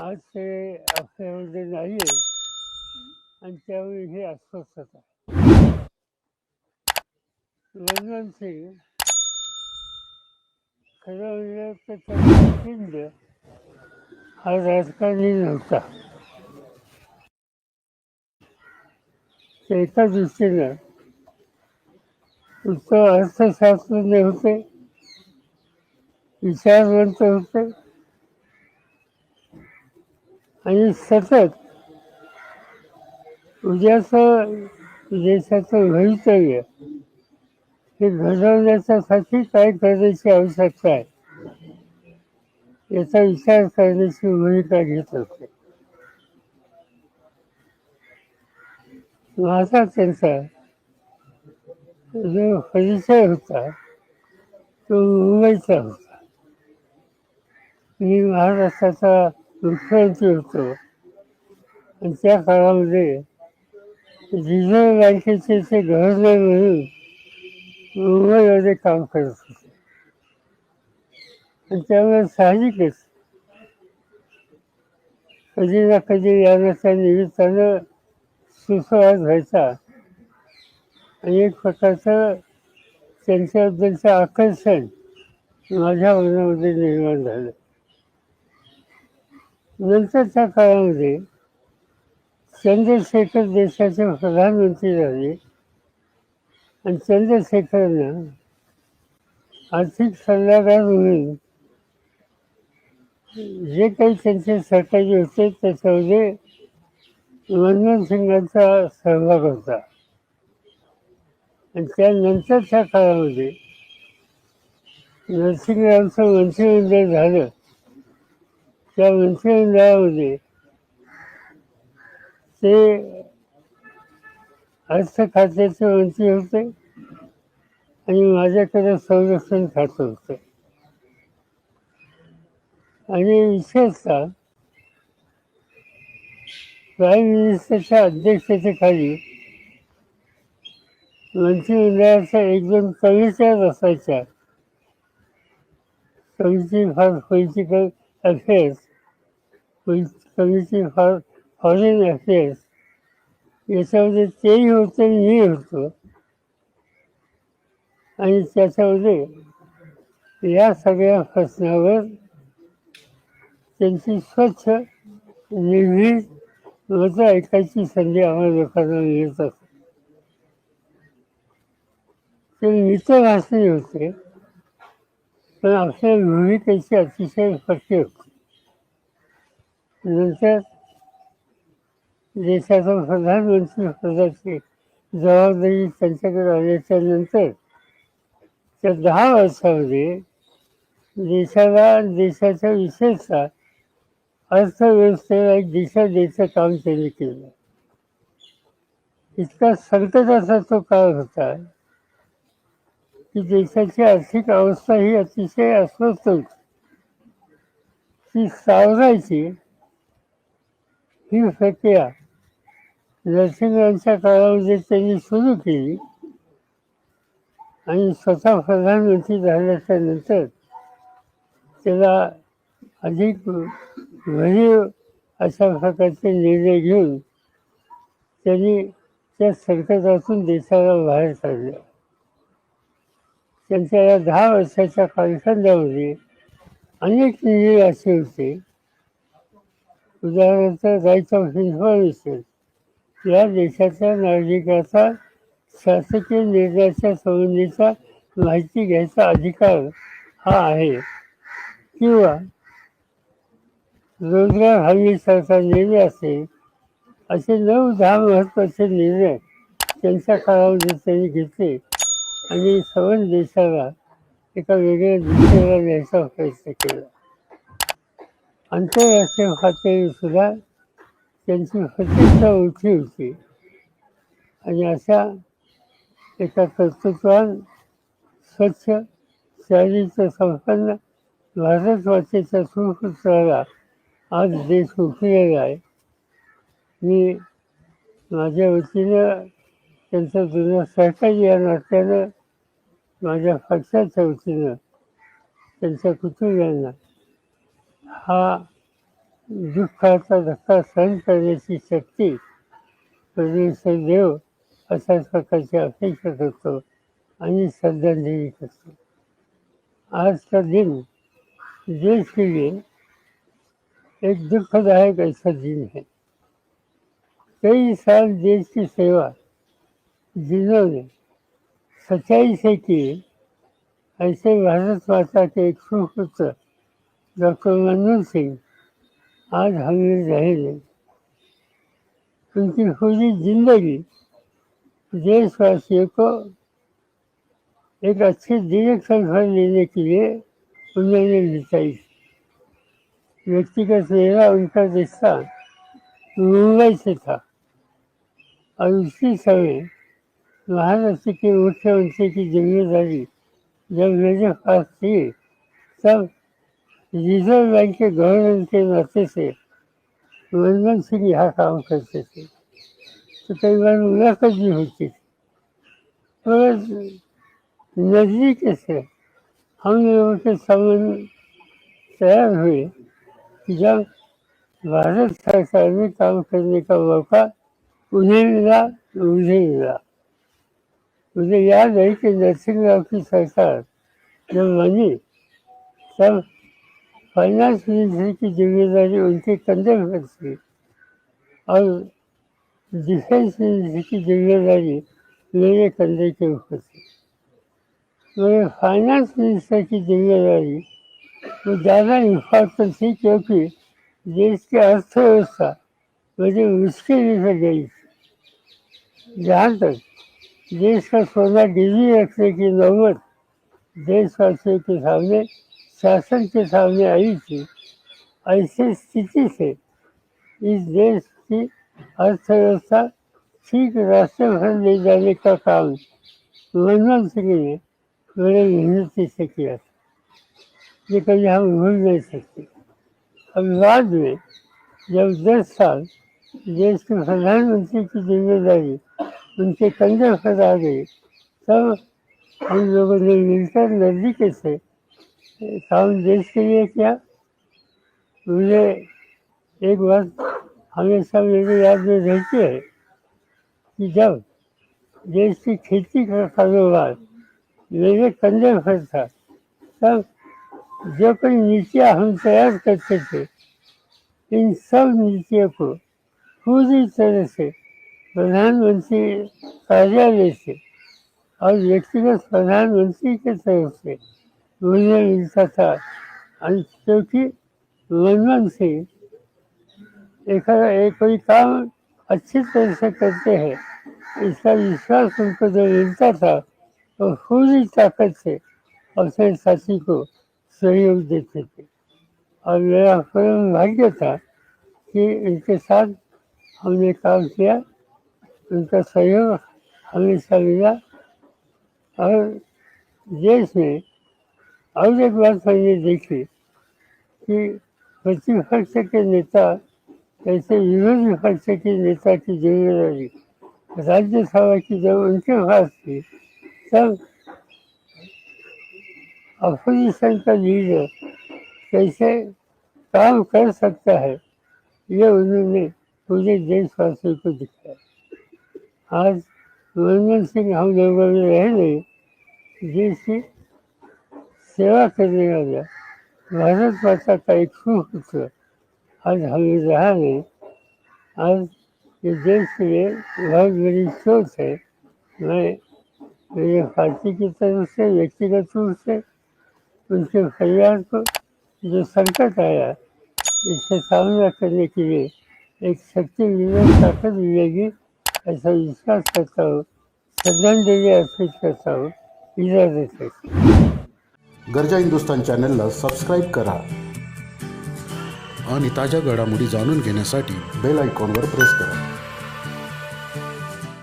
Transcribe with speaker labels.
Speaker 1: आज ते आपल्यामध्ये नाही आहे. आणि त्यावेळी हे अस्वस्थता मनमोहन सिंग खरं म्हणजे तर त्याचा पिंड हा राजकारणी नव्हता. एका दृष्टीनं उत्तर अर्थशास्त्रज्ञ होते. विचारवंत होते. आणि सतत उद्याचं देशाचं भवितव्य हे घडवण्याच्यासाठी काय करण्याची आवश्यकता आहे? याचा विचार करण्याची भूमिका घेत असते. माझा त्यांचा जो परिचय होता तो मुंबईचा होता. मी महाराष्ट्राचा मुख्यमंत्री होतो. आणि त्या काळामध्ये रिझर्व्ह बँकेचे ते गव्हर्नर म्हणून मुंबईमध्ये काम करत होते. आणि त्यामुळे साहजिकच कधी ना कधी यानाच्या निमित्तानं सुसंवाद व्हायचा. आणि एक प्रकारचं त्यांच्याबद्दलचं आकर्षण माझ्या मनामध्ये निर्माण झालं. नंतरच्या काळामध्ये चंद्रशेखर देशाचे प्रधानमंत्री झाले. आणि चंद्रशेखरनं आर्थिक सल्लागार म्हणून जे काही त्यांचे सहकारी होते त्याच्यामध्ये मनमोहन सिंगांचा सहभाग होता. आणि त्यानंतरच्या काळामध्ये नरसिंहरावचं मंत्रिमंडळ झालं. त्या मंत्रिमंडळामध्ये ते अर्थ खात्याचे मंत्री होते आणि माझ्याकडे संरक्षण खातं होतं. आणि विशेषतः प्राईम मिनिस्टरच्या अध्यक्षतेखाली मंत्रिमंडळाच्या एक दोन असायच्या बसायच्या फार for political affairs committee for foreign affairs याच्यामध्ये तेही होतं आणि मी होतो. आणि त्याच्यामध्ये या सगळ्या प्रश्नावर त्यांची स्वच्छ निर्भीड मतं ऐकायची संधी आम्हाला लोकांना मिळत असते ते मित्रभाषणी होते. पण आपल्या भूमिकेची अतिशय स्पष्ट होती नंतर देशाचा प्रधानमंत्री पदाची जबाबदारी त्यांच्याकडे आल्याच्यानंतर त्या दहा वर्षामध्ये देशाला देशाच्या विशेषतः अर्थव्यवस्थेला एक दिशा द्यायचं काम त्यांनी केलं इतका संकटाचा तो काळ होता. की देशाची आर्थिक अवस्था ही अतिशय अस्वस्थ होती. ती सावरायची ही प्रक्रिया नरसिंहांच्या काळामध्ये त्यांनी सुरू केली आणि स्वतः प्रधानमंत्री झाल्याच्यानंतर त्याला अधिक भरीव अशा प्रकारचे निर्णय घेऊन त्यांनी त्या संकटातून देशाला बाहेर काढलं. त्यांच्या या दहा वर्षाच्या कालखंडामध्ये अनेक निर्णय असे होते. उदाहरणार्थ राईट ऑफ इन्फॉर्मेशन या देशाच्या नागरिकाचा शासकीय निर्णयाच्या संबंधीचा माहिती घ्यायचा अधिकार हा आहे. किंवा रोजगार हमीसारखा निर्णय असेल असे नऊ दहा महत्त्वाचे निर्णय त्यांच्या काळामध्ये त्यांनी घेतले. आणि सवन देशाला एका वेगळ्या दिशेला न्यायचा प्रयत्न केला. आंतरराष्ट्रीय पातळीवर सुद्धा त्यांची प्रतिष्ठा उठी होती. आणि अशा एका कर्तृत्वान स्वच्छ शहरीचं संपन्न भारतवासीच्या सुपुत्राला आज देश उठलेला आहे. मी माझ्या वतीनं त्यांचं जुनं सहकारी या नात्यानं माझ्या पक्षाच्या वतीनं त्यांच्या कुटुंबियांना हा दुःखाचा धक्का सहन करण्याची शक्ती परमेश्वर देव अशाच प्रकारची अपेक्षा करतो आणि श्रद्धांजली करतो. आज का दिन देश के लिए एक दुखदायक ऐसा दिन है. कई साल देश की सेवा जिन्होंने सच्चाई से कि ऐसे भारतवासा के एक सुपुत्र डॉक्टर मनमोहन सिंह आज हमें रहे उनकी पूरी जिंदगी देशवासियों को एक अच्छे डायरेक्शन पर लेने के लिए उन्होंने बिताई व्यक्तिगत मेरा उनका रिश्ता मुंबई से था और उसी समय महाराष्ट्र के मुख्यमंत्री की जिम्मेदारी जब मेरे पास थी तब रिजर्व बैंक के गवर्नर के नाते से मनमोहन सिंह यहाँ काम करते थे तो कई बार मुलाकात भी होती. थी और नजदीक से हम लोगों के संबंध तैयार हुए कि जब भारत सरकार में काम करने का मौका उन्हें मिला मुझे मिला मुझे याद है कि नरसिंह राव की सरकार जब बनी, तब फाइनेंस मिनिस्ट्री की ज़िम्मेदारी उनके कंधे पर थी और डिफेंस मिनिस्ट्री की ज़िम्मेदारी मेरे कंधे के ऊपर थी। मेरे फाइनेंस मिनिस्टर की ज़िम्मेदारी वो ज़्यादा इम्पोर्टेंट थी क्योंकि देश की अर्थव्यवस्था मुझे मुश्किल से गई थी। जहाँ तक देश का सोना गिरवी रखने की नौबत देशवासियों के सामने, शासन के सामने आई थी, ऐसी स्थिति से इस देश की अर्थव्यवस्था ठीक रास्ते भर ले जाने का काम मनमोहन सिंह ने बड़े मेहनती से किया था। ये कभी हम भूल नहीं सकते। अब बाद में जब दस साल देश के प्रधानमंत्री की ज़िम्मेदारी तुमचे कंधे पर आ गई तब हम लोगों ने मिलकर नजदीक से काम देश के लिए किया? मुझे एक बात हमेशा मेरे याद में रहती है कि जब देश की खेती का कारोबार मेरे कंधे पर था तब जो कोई नीतियाँ हम तैयार करते थे इन सब नीतियों को पूरी तरह से प्रधानमंत्री कार्यालय से और व्यक्तिगत प्रधानमंत्री के तरफ़ से मुझे मिलता था क्योंकि मनमोहन सिंह एक, एक कोई काम अच्छी तरह से करते हैं इसका विश्वास उनको जो मिलता था तो पूरी ताकत से अपने साथी को सहयोग देते थे। और मेरा परम भाग्य था कि इनके साथ हमने काम किया। उनका सहयोग हमेशा मिला और देश में और एक बात मैंने देखी कि प्रतिपक्ष के नेता ऐसे विरोधी पक्ष के नेता की जिम्मेदारी राज्यसभा की जब उनके पास थी तब अपोजिशन का लीडर कैसे काम कर सकता है ये उन्होंने पूरे देशवासियों को दिखाया। आज मनमोहन सिंह हम लोगों में रह नहीं देश की सेवा करने वाला भारत माता का एक सुपुत्र आज हमें रहा नहीं आज ये देश के लिए बहुत बड़ी सोच है मैं मेरे पार्टी की तरफ से व्यक्तिगत रूप से उनके परिवार को जो संकट आया इससे सामना करने के लिए एक शक्ति विवेक ताकत मिलेगी ऐसा विश्वास करता हूँ श्रद्धांजलि अर्पित करता हूँ इजाजत
Speaker 2: गरजा हिंदुस्तान चॅनलला सबस्क्राईब करा.
Speaker 3: आणि ताज्या घडामोडी जाणून घेण्यासाठी
Speaker 2: बेल आयकॉनवर प्रेस करा.